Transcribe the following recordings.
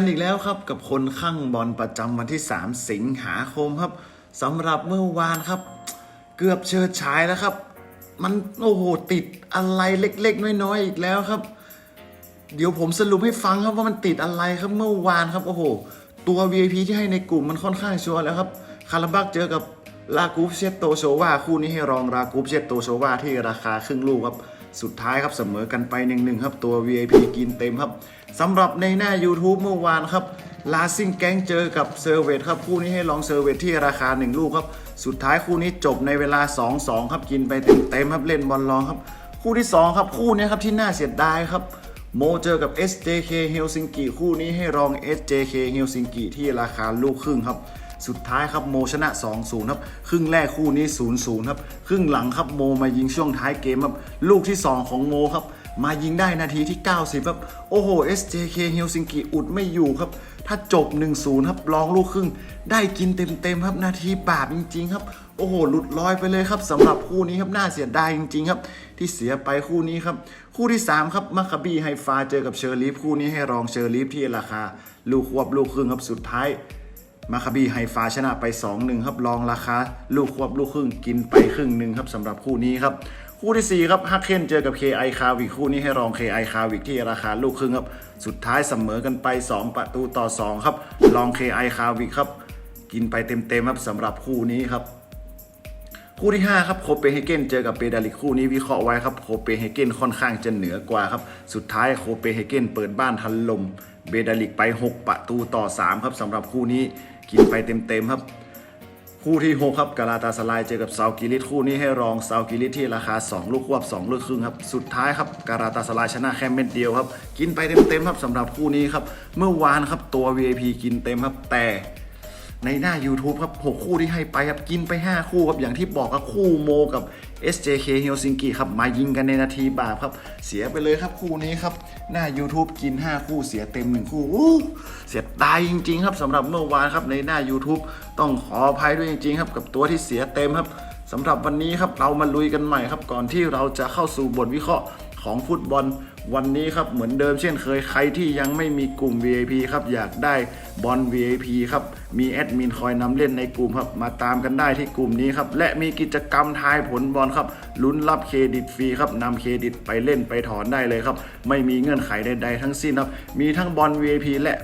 อกันอีกแล้วครับกับคนข้างบอลประจำวันที่ 3 สิงหาคมครับสำหรับเมื่อวานครับ เกือบเชิดฉายแล้วครับ มันโอ้โหติดอะไรเล็กๆ น้อยๆอีกแล้วครับ เดี๋ยวผมสรุปให้ฟังครับว่ามันติดอะไรครับเมื่อวานครับโอ้โห ตัว VIP ที่ให้ในกลุ่มมันค่อนข้างชัวร์แล้วครับคาราบักเจอกับลากูฟเชตโตโชวาคู่นี้ให้รองลากูฟเชตโตโชวาที่ราคาครึ่งลูกครับ สุดท้ายครับเสมอกันไปหนึ่งหนึ่งครับตัว VIP กินเต็มครับสำหรับในหน้า YouTube เมื่อวานครับลาซิงแก๊งเจอกับเซอร์เวทครับคู่นี้ให้ลองเซอร์เวทที่ราคา 1 ลูกครับ สุดท้ายคู่นี้จบในเวลา 2-2 ครับกินไปเต็มๆครับเล่นบอลลองครับ คู่ที่ 2 ครับคู่นี้ครับที่น่าเสียดายครับโมเจอกับ SJK เฮลซิงกิคู่นี้ให้รอง SJK เฮลซิงกิที่ราคาลูกครึ่งครับ สุดท้ายครับโมชนะ 2-0 ครับครึ่งแรกคู่นี้ 0-0 ครับครึ่งหลังครับโมมายิงช่วงท้ายเกมครับลูกที่ 2 ของโมครับมายิงได้นาทีที่ 90 ครับ โอ้โห SJK เฮลซิงกิอุดไม่อยู่ครับ ถ้าจบ 1-0 ครับรองลูกครึ่ง ได้กินเต็มๆครับ นาทีบาปจริง ๆ ครับ โอ้โห หลุดลอยไปเลยครับสำหรับคู่นี้ครับน่าเสียดายจริง ๆ ครับ ที่เสียไปคู่นี้ครับ คู่ที่ 3 ครับมาคาบีไฮฟาเจอกับเชอร์ลีฟคู่นี้ให้รองเชอร์ลีฟที่ราคา ลูกควบลูกครึ่งครับสุดท้าย มาคาบีไฮฟาชนะไป 2-1 ครับรองราคา ลูกควบลูกครึ่งกินไปครึ่งหนึ่งครับสำหรับคู่นี้ครับคู่ที่ 4 ครับฮักเคนเจอกับ KI คาวิกคู่นี้ให้รอง KI คาวิกที่ราคาลูกครึ่งครับ สุดท้ายเสมอกันไป 2 ประตูต่อ 2 ครับ รอง KI คาวิกครับ กินไปเต็มๆครับสำหรับคู่นี้ครับ คู่ที่ 5 ครับโคเปนเฮเกนเจอกับเปดาลิกคู่นี้วิเคราะห์ไว้ครับโคเปนเฮเกนค่อนข้างจะเหนือกว่าครับ สุดท้ายโคเปนเฮเกนเปิดบ้านทันลมเบดาลิกไป 6 ประตูต่อ 3 ครับสำหรับคู่นี้ กินไปเต็มๆครับคู่ที่ 6 ครับกาลาตาสลายเจอกับซาวกิริตคู่นี้ให้รองซาวกิริตที่ราคา 2 ลูกควบ 2 ลูกครึ่งครับ สุดท้ายครับกาลาตาสลายชนะแค่เม็ดเดียวครับ กินไปเต็มๆครับสำหรับคู่นี้ครับ เมื่อวานครับตัว VIP กินเต็มครับแต่ ในหน้า YouTube ครับ 6 คู่ที่ให้ไปครับ กินไป 5 คู่ครับ อย่างที่บอกครับคู่โมกับ SJK เฮลซิงกิครับ มายิงกันในนาทีบาปครับ เสียไปเลยครับคู่นี้ครับ หน้า YouTube กิน 5 คู่เสียเต็ม 1 คู่อู้เสียดายจริง ๆ ครับสำหรับเมื่อวานครับในหน้า YouTube ต้องขออภัยด้วยจริง ๆ ครับ กับตัวที่เสียเต็มครับสำหรับวันนี้ครับเรามาลุยกันใหม่ครับก่อนที่เราจะเข้าสู่บทวิเคราะห์ของฟุตบอล วันนี้ครับเหมือนเดิมเช่นเคยใครที่ยังไม่มีกลุ่ม VIP ครับอยากได้บอล VIP ครับมีแอดมินคอยนำเล่นในกลุ่มครับมาตามกันได้ที่กลุ่มนี้ครับและมีกิจกรรมทายผลบอลครับลุ้นรับเครดิตฟรีครับนำเครดิตไปเล่นไปถอนได้เลยครับไม่มีเงื่อนไขใดๆทั้งสิ้นครับมีทั้งบอล VIP และ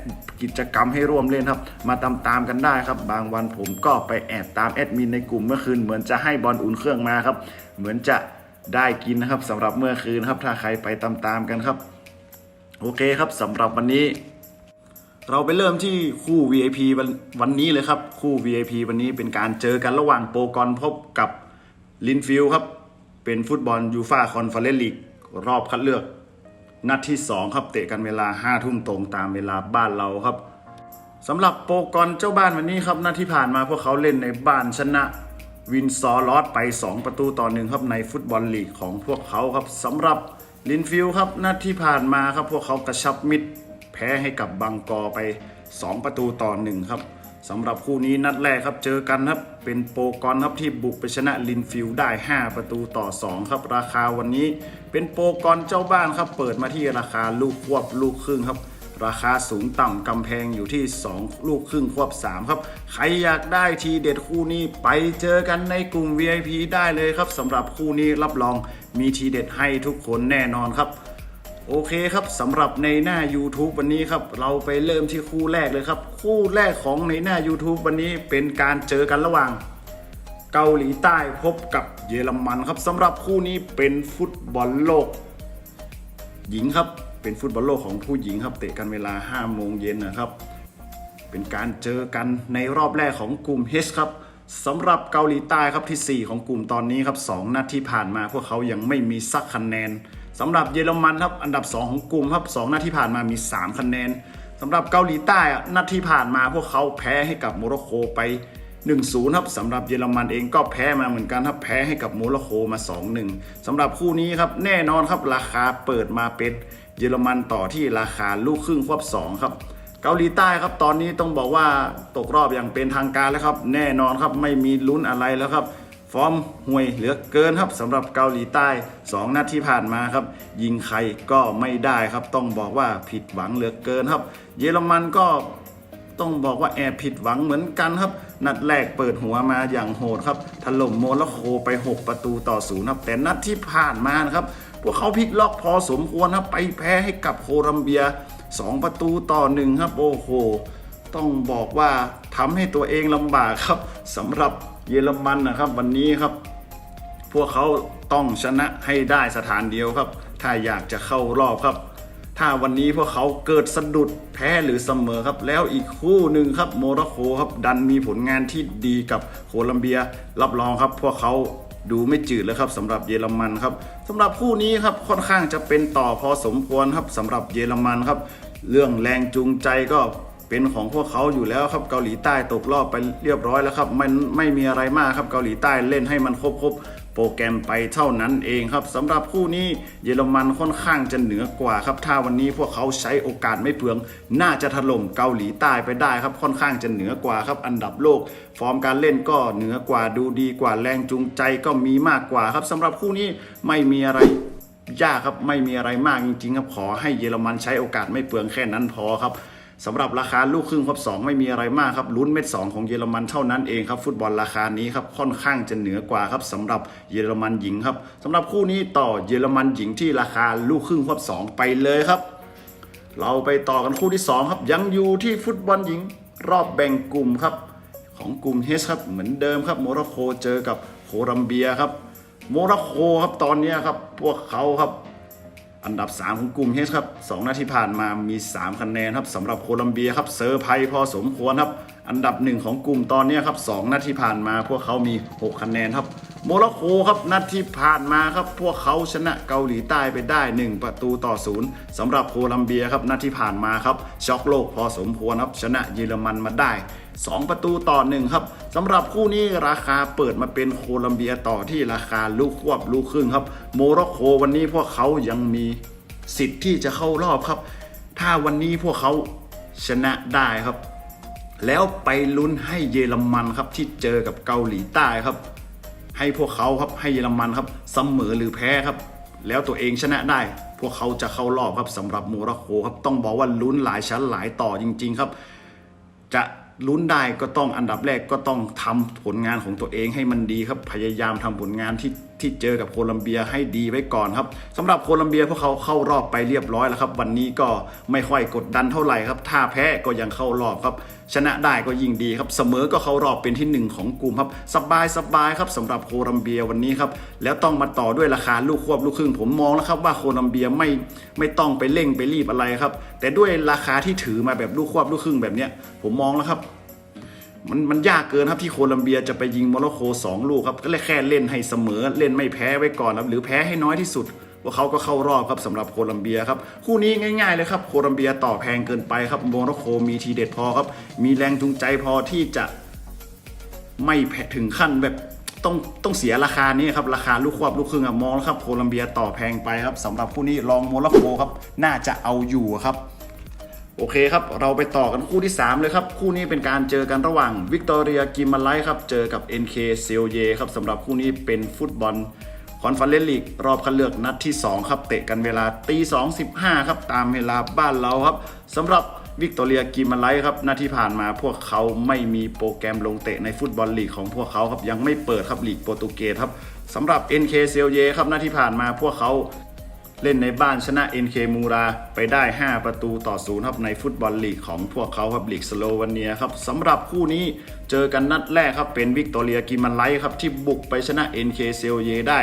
กิจกรรมให้ร่วมเล่นครับ มาตามตามๆกันได้ครับ บางวันผมก็ไปแอบตามแอดมินในกลุ่มเมื่อคืนเหมือนจะให้บอลอุ่นเครื่องมาครับ เหมือนจะ ได้กินนะครับสำหรับเมื่อคืนครับถ้าใครไปตามๆกันครับ โอเคครับสำหรับวันนี้ เราไปเริ่มที่คู่ VIP วันวันนี้เลยครับ คู่ VIP วันนี้เป็นการเจอกันระหว่างโปรกอนพบกับลินฟิลครับ เป็นฟุตบอลยูฟาคอนเฟอเรนซ์ลีกรอบคัดเลือก นัดที่ 2 ครับเตะกันเวลา5ทุ่มตรงตามเวลาบ้านเราครับสำหรับโปรกอนเจ้าบ้านวันนี้ครับนัดที่ผ่านมาพวกเขาเล่นในบ้านชนะ วินซอร์ลอสไป 2 ประตูต่อหนึ่งครับในฟุตบอลลีกของพวกเขาครับสำหรับลินฟิลครับนัดที่ผ่านมาครับพวกเขากระชับมิตรแพ้ให้กับบังกอไป 2 ประตูต่อหนึ่งครับสำหรับคู่นี้นัดแรกครับเจอกันครับเป็นโปรกอนครับที่บุกไปชนะลินฟิลได้ 5 ประตูต่อ 2 ครับ ราคาวันนี้ เป็นโปรกอนเจ้าบ้านครับเปิดมาที่ราคาลูกควบลูกครึ่งครับ ราคาสูงต่ำกำแพงอยู่ที่ 2 ลูกครึ่งควบ 3 ครับ ใครอยากได้ทีเด็ดคู่นี้ไปเจอกันในกลุ่ม VIP ได้เลยครับสำหรับคู่นี้รับรองมีทีเด็ดให้ทุกคนแน่นอนครับโอเคครับสำหรับในหน้า YouTube วันนี้ครับ เราไปเริ่มที่คู่แรกเลยครับ คู่แรกของในหน้า YouTube วันนี้เป็นการเจอกันระหว่าง เกาหลีใต้พบกับเยอรมันครับสำหรับคู่นี้เป็นฟุตบอลโลก หญิงครับ เป็นฟุตบอลโลกของผู้หญิงครับ เตะกันเวลา5โมงเย็นนะครับ เป็นการเจอกันในรอบแรกของกลุ่ม H ครับสำหรับเกาหลีใต้ครับทีสี่ 4 ของกลุ่มตอนนี้ครับ2นัดที่ผ่านมาพวกเขายังไม่มีสักคะแนนสำหรับเยอรมันครับอันดับ 2 ของกลุ่มครับ2นัดที่ผ่านมามี 3 คะแนนสำหรับเกาหลีใต้อะนัดที่ผ่านมาพวกเขาแพ้ให้กับโมร็อกโกไป 1-0ครับสำหรับเยอรมันเองก็แพ้มาเหมือนกันครับแพ้ให้กับโมร็อกโกมา 2-1สำหรับคู่นี้ครับแน่นอนครับราคาเปิดมาเป็น เยอรมันต่อที่ราคาลูกครึ่งควบ2ครับเกาหลีใต้ครับตอนนี้ต้องบอกว่าตกรอบอย่างเป็นทางการแล้วครับ แน่นอนครับไม่มีลุ้นอะไรแล้วครับ ฟอร์มห่วยเหลือเกินครับสำหรับเกาหลีใต้ 2 นัดที่ผ่านมาครับ ยิงใครก็ไม่ได้ครับ ต้องบอกว่าผิดหวังเหลือเกินครับ เยอรมันก็ต้องบอกว่าแอบผิดหวังเหมือนกันครับ นัดแรกเปิดหัวมาอย่างโหดครับถล่มโมร็อกโกไป 6 ประตูต่อศูนย์ครับแต่นัดที่ผ่านมานะครับ พวกเขาพลิกล็อกพอสมควรครับไปแพ้ให้กับโคลัมเบีย 2 ประตูต่อหนึ่งครับโอ้โหต้องบอกว่าทำให้ตัวเองลำบากครับสำหรับเยอรมันนะครับวันนี้ครับ พวกเขาต้องชนะให้ได้สถานเดียวครับ ถ้าอยากจะเข้ารอบครับ ถ้าวันนี้พวกเขาเกิดสะดุดแพ้หรือเสมอครับ แล้วอีกคู่หนึ่งครับโมร็อกโกครับดันมีผลงานที่ดีกับโคลัมเบีย รับรองครับ พวกเขา ดูไม่จืดเลยครับสำหรับเยอรมันครับสำหรับคู่นี้ครับค่อนข้างจะเป็นต่อพอสมควรครับสำหรับเยอรมันครับ เรื่องแรงจูงใจก็เป็นของพวกเขาอยู่แล้วครับเกาหลีใต้ตกรอบไปเรียบร้อยแล้วครับมันไม่มีอะไรมากครับเกาหลีใต้เล่นให้มันครบครบ โปรแกรมไปเท่านั้นเองครับสำหรับคู่นี้เยอรมันค่อนข้างจะเหนือกว่าครับถ้าวันนี้พวกเขาใช้โอกาสไม่เปลือง น่าจะถล่มเกาหลีใต้ไปได้ครับค่อนข้างจะเหนือกว่าครับอันดับโลก ฟอร์มการเล่นก็เหนือกว่าดูดีกว่าแรงจูงใจก็มีมากกว่าครับสำหรับคู่นี้ไม่มีอะไรยากครับไม่มีอะไรมากจริง ๆ ครับขอให้เยอรมันใช้โอกาสไม่เปลืองแค่นั้นพอครับ สำหรับราคาลูกครึ่งครับสองไม่มีอะไรมากครับลุ้นเม็ดสองของเยอรมันเท่านั้นเองครับฟุตบอลราคานี้ครับค่อนข้างจะเหนือกว่าครับสำหรับเยอรมันหญิงครับสำหรับคู่นี้ต่อเยอรมันหญิงที่ราคาลูกครึ่งครับสองไปเลยครับ เราไปต่อกันคู่ที่ 2 ครับ ยังอยู่ที่ฟุตบอลหญิง รอบแบ่งกลุ่มครับ ของกลุ่ม H ครับเหมือนเดิมครับโมร็อกโกเจอกับโคลัมเบียครับโมร็อกโกครับตอนนี้ครับพวกเขาครับ อันดับ 3 ของกลุ่ม H ครับ2นาทีผ่านมามี 3 คะแนนครับสำหรับโคลัมเบียครับเซอร์ไพรส์พอสมควรครับ อันดับหนึ่งของกลุ่มตอนนี้ครับ2นาทีผ่านมาพวกเขามี 6 คะแนนครับ โมร็อกโกครับนัดที่ผ่านมาครับ พวกเขาชนะเกาหลีใต้ไปได้ 1 ประตูต่อศูนย์สำหรับโคลัมเบียครับนัดที่ผ่านมาครับช็อกโลกพอสมควรครับชนะเยอรมันมาได้ 2 ประตูต่อหนึ่งครับสำหรับคู่นี้ราคาเปิดมาเป็นโคลัมเบียต่อที่ราคาลูกควบลูกครึ่งครับ โมร็อกโกวันนี้พวกเขายังมีสิทธิ์ที่จะเข้ารอบครับ ถ้าวันนี้พวกเขาชนะได้ครับ แล้วไปลุ้นให้เยอรมันครับที่เจอกับเกาหลีใต้ครับ ให้พวกเขาครับให้เยอรมันครับเสมอหรือแพ้ครับ แล้วตัวเองชนะได้ พวกเขาจะเข้ารอบครับสำหรับโมร็อกโกครับต้องบอกว่าลุ้นหลายชั้นหลายต่อจริง ๆครับ จะลุ้นได้ก็ต้องอันดับแรกก็ต้องทำผลงานของตัวเองให้มันดีครับพยายามทำผลงานที่ ที่เจอกับโคลัมเบียให้ดีไว้ก่อนครับสำหรับโคลัมเบียพวกเขาเข้ารอบไปเรียบร้อยแล้วครับ วันนี้ก็ไม่ค่อยกดดันเท่าไหร่ครับ ถ้าแพ้ก็ยังเข้ารอบครับ ชนะได้ก็ยิ่งดีครับ เสมอก็เข้ารอบเป็นที่หนึ่งของกลุ่มครับ สบายสบายครับสำหรับโคลัมเบียวันนี้ครับ แล้วต้องมาต่อด้วยราคาลูกควบลูกครึ่งผมมองแล้วครับว่าโคลัมเบียไม่ไม่ต้องไปเร่งไปรีบอะไรครับ แต่ด้วยราคาที่ถือมาแบบลูกควบลูกครึ่งแบบเนี้ยผมมองแล้วครับ มันมันยากเกินครับที่โคลัมเบียจะไปยิงโมร็อกโกสองลูกครับก็เลยแค่เล่นให้เสมอเล่นไม่แพ้ไว้ก่อนครับหรือแพ้ให้น้อยที่สุดพวกเขาก็เข้ารอบครับสำหรับโคลัมเบียครับคู่นี้ง่าย ๆเลยครับโคลัมเบียต่อแพงเกินไปครับโมร็อกโกมีทีเด็ดพอครับมีแรงจูงใจพอที่จะไม่แพ้ถึงขั้นแบบต้องต้องเสียราคานี้ครับราคาลูกควบลูกครึ่งอะมองแล้วครับโคลัมเบียต่อแพงไปครับสำหรับคู่นี้ลองโมร็อกโกครับน่าจะเอาอยู่ครับ โอเคครับ เราไปต่อกันคู่ที่ 3 เลยครับ คู่นี้เป็นการเจอกันระหว่างวิกตอเรียกิมมาไลครับ เจอกับ NK เซลเยครับสำหรับคู่นี้เป็นฟุตบอลคอนเฟอเรนซ์ลีกรอบคัดเลือกนัดที่ 2 ครับ เตะกันเวลาตี2 15ครับ ตามเวลาบ้านเราครับสำหรับวิกตอเรียกิมมาไลครับนาที่ผ่านมาพวกเขาไม่มีโปรแกรมลงเตะในฟุตบอลลีกของพวกเขาครับยังไม่เปิดครับลีกโปรตุเกสครับสำหรับ NK เซลเยครับนาที่ผ่านมาพวกเขา เล่นในบ้านชนะ NK มูราไปได้ 5 ประตูต่อศูนย์ครับในฟุตบอลลีกของพวกเขาครับลีกสโลวาเนียครับสำหรับคู่นี้เจอกันนัดแรกครับเป็นวิกตอเรียกิมันไลท์ครับที่บุกไปชนะ NK เซลเยได้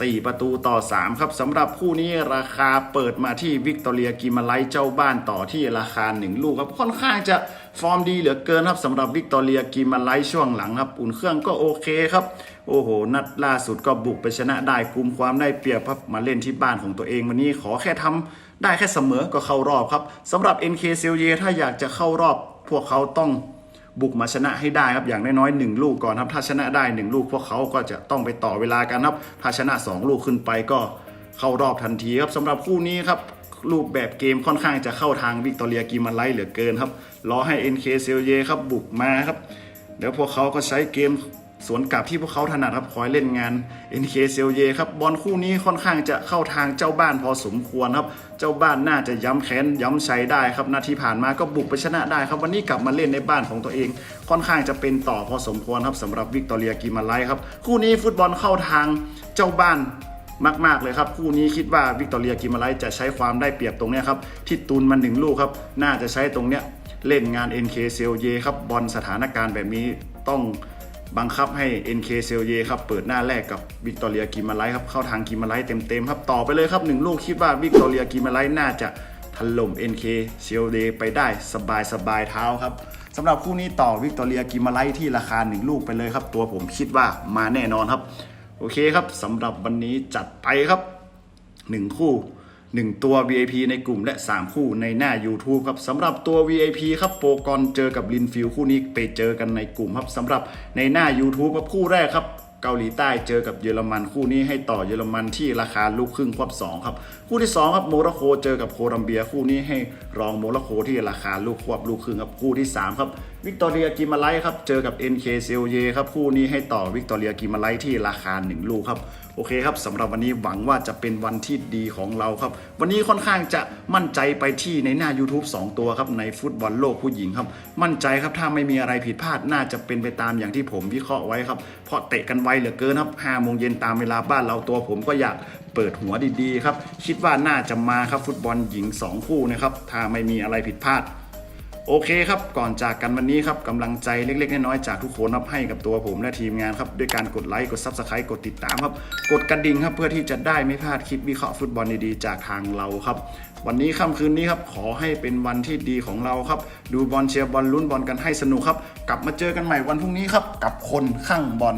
4 ประตูต่อ 3 ครับสำหรับคู่นี้ราคาเปิดมาที่วิกตอเรียกิมาไลท์เจ้าบ้านต่อที่ราคา 1 ลูกครับค่อนข้างจะฟอร์มดีเหลือเกินครับสำหรับวิกตอเรียกิมาไลท์ช่วงหลังครับอุ่นเครื่องก็โอเคครับ โอ้โห นัดล่าสุดก็บุกไปชนะได้กลุ่มความได้เปรียบครับมาเล่นที่บ้านของตัวเองวันนี้ขอแค่ทำได้แค่เสมอก็เข้ารอบครับสำหรับ NK เซลเยถ้าอยากจะเข้ารอบพวกเขาต้อง บุกมาชนะให้ได้ครับอย่างน้อยๆหนึ่งลูกก่อนครับถ้าชนะได้หนึ่งลูกพวกเขาก็จะต้องไปต่อเวลากันครับถ้าชนะสองลูกขึ้นไปก็เข้ารอบทันทีครับสำหรับคู่นี้ครับรูปแบบเกมค่อนข้างจะเข้าทางวิกตอเรียกีมันไลเหลือเกินครับรอให้ NK เซลเยครับบุกมาครับเดี๋ยวพวกเขาก็ใช้เกม สวนกลับที่พวกเขาถนัดครับคอยเล่นงาน NK เซลเยครับบอลคู่นี้ค่อนข้างจะเข้าทางเจ้าบ้านพอสมควรครับ เจ้าบ้านน่าจะย้ำแค้นย้ำชัยได้ครับนาทีผ่านมาก็บุกไปชนะได้ครับ วันนี้กลับมาเล่นในบ้านของตัวเอง ค่อนข้างจะเป็นต่อพอสมควรครับสำหรับวิกตอเรียกิมาไลครับคู่นี้ฟุตบอลเข้าทางเจ้าบ้านมากๆเลยครับ คู่นี้คิดว่าวิกตอเรียกิมาไลจะใช้ความได้เปรียบตรงนี้ครับที่ตูนมันหนึ่งลูกครับน่าจะใช้ตรงเนี้ยเล่นงาน NK เซลเยครับบอลสถานการณ์แบบนี้ต้อง บังคับให้ NK เซลเยครับเปิดหน้าแรกกับวิกตอเรียกิมาไลครับเข้าทางกิมาไลเต็มๆครับต่อไปเลยครับหนึ่งลูกคิดว่าวิกตอเรียกิมาไลน่าจะถล่ม NK เซลเยไปได้สบายๆเท้าครับสำหรับคู่นี้ต่อวิกตอเรียกิมาไลที่ราคาหนึ่งลูกไปเลยครับ ตัวผมคิดว่ามาแน่นอนครับ โอเคครับสำหรับวันนี้จัดไปครับ 1 คู่ 1 ตัว VIP ในกลุ่มและ 3 คู่ในหน้า YouTube ครับสำหรับตัว VIP ครับโปรกอนเจอกับลินฟิลคู่นี้ไปเจอกันในกลุ่มครับสำหรับในหน้า YouTube ครับคู่แรกครับเกาหลีใต้เจอกับเยอรมันคู่นี้ให้ต่อเยอรมันที่ราคาลูกครึ่งควบ2ครับคู่ที่ 2 ครับโมร็อกโกเจอกับโคลัมเบียคู่นี้ให้รองโมร็อกโกที่ราคาลูกควบลูกครึ่งครับคู่ที่ 3 ครับ วิกตอเรียกิมาไลครับ เจอกับ NK เซลเยครับ คู่นี้ให้ต่อวิกตอเรียกิมาไลที่ราคา 1 ลูกครับ โอเคครับสำหรับวันนี้หวังว่าจะเป็นวันที่ดีของเราครับ วันนี้ค่อนข้างจะมั่นใจไปที่ในหน้า YouTube 2 ตัวครับ ในฟุตบอลโลกผู้หญิงครับ มั่นใจครับถ้าไม่มีอะไรผิดพลาดน่าจะเป็นไปตามอย่างที่ผมวิเคราะห์ไว้ครับเพราะเตะกันไวเหลือเกินครับ5โมงเย็นตามเวลาบ้านเราตัวผมก็อยากเปิดหัวดีๆครับคิดว่าน่าจะมาครับฟุตบอลหญิง 2 คู่นะครับถ้าไม่มีอะไรผิดพลาด โอเคครับ ก่อนจากกันวันนี้ครับกำลังใจเล็ก ๆ น้อยๆจากทุกคนครับให้กับตัวผมและทีมงานครับ ด้วยการกดไลค์กด Subscribe กดติดตามครับ กดกระดิ่งครับเพื่อที่จะได้ไม่พลาดคลิปวิเคราะห์ฟุตบอลดีๆ จากทางเราครับ วันนี้ค่ำคืนนี้ครับ ขอให้เป็นวันที่ดีของเราครับ ดูบอลเชียร์บอลลุ้นบอลกันให้สนุกครับ กลับมาเจอกันใหม่วันพรุ่งนี้ครับกับคนข้างบอล